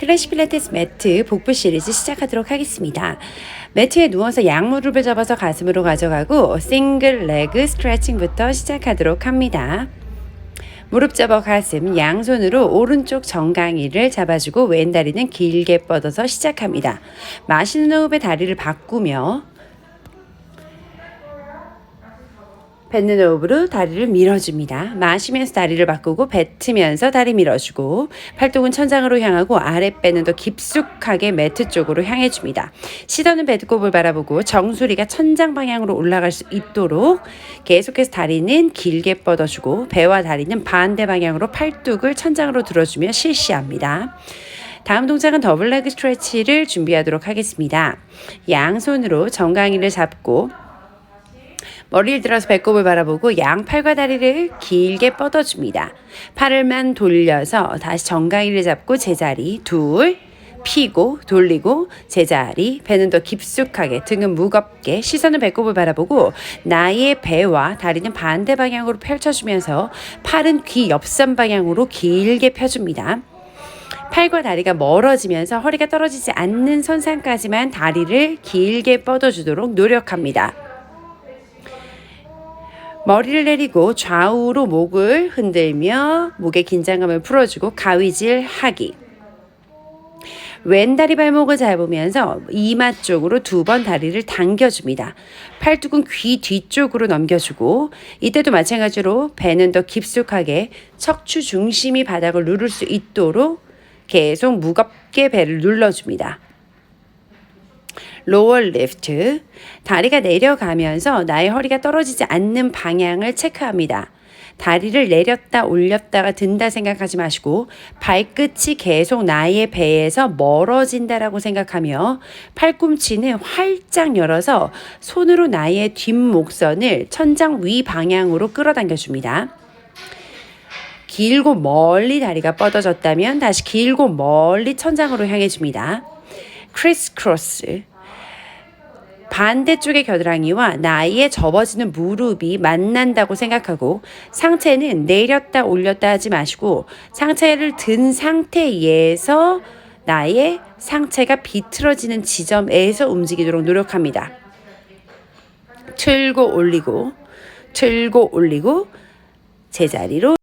클래시 필라테스 매트 복부 시리즈 시작하도록 하겠습니다. 매트에 누워서 양무릎을 접어서 가슴으로 가져가고 싱글 레그 스트레칭부터 시작하도록 합니다. 무릎 접어 가슴 양손으로 오른쪽 정강이를 잡아주고 왼 다리는 길게 뻗어서 시작합니다. 마시는 호흡에 다리를 바꾸며 뱉는 호흡으로 다리를 밀어줍니다. 마시면서 다리를 바꾸고 뱉으면서 다리 밀어주고 팔뚝은 천장으로 향하고 아랫배는 더 깊숙하게 매트 쪽으로 향해줍니다. 시도는 배드곱을 바라보고 정수리가 천장 방향으로 올라갈 수 있도록 계속해서 다리는 길게 뻗어주고 배와 다리는 반대 방향으로 팔뚝을 천장으로 들어주며 실시합니다. 다음 동작은 더블 레그 스트레치를 준비하도록 하겠습니다. 양손으로 정강이를 잡고 머리를 들어서 배꼽을 바라보고 양 팔과 다리를 길게 뻗어줍니다. 팔을만 돌려서 다시 정강이를 잡고 제자리 둘 피고 돌리고 제자리 배는 더 깊숙하게 등은 무겁게 시선은 배꼽을 바라보고 나의 배와 다리는 반대 방향으로 펼쳐주면서 팔은 귀 옆선 방향으로 길게 펴줍니다. 팔과 다리가 멀어지면서 허리가 떨어지지 않는 선상까지만 다리를 길게 뻗어주도록 노력합니다. 머리를 내리고 좌우로 목을 흔들며 목의 긴장감을 풀어주고 가위질 하기. 왼 다리 발목을 잡으면서 이마 쪽으로 두 번 다리를 당겨줍니다. 팔뚝은 귀 뒤쪽으로 넘겨주고 이때도 마찬가지로 배는 더 깊숙하게 척추 중심이 바닥을 누를 수 있도록 계속 무겁게 배를 눌러줍니다. 로어 리프트 다리가 내려가면서 나의 허리가 떨어지지 않는 방향을 체크합니다. 다리를 내렸다 올렸다가 든다 생각하지 마시고 발끝이 계속 나의 배에서 멀어진다라고 생각하며 팔꿈치는 활짝 열어서 손으로 나의 뒷목선을 천장 위 방향으로 끌어당겨 줍니다. 길고 멀리 다리가 뻗어졌다면 다시 길고 멀리 천장으로 향해 줍니다. 크리스 크로스 반대쪽의 겨드랑이와 나의 접어지는 무릎이 만난다고 생각하고 상체는 내렸다 올렸다 하지 마시고 상체를 든 상태에서 나의 상체가 비틀어지는 지점에서 움직이도록 노력합니다. 틀고 올리고 틀고 올리고 제자리로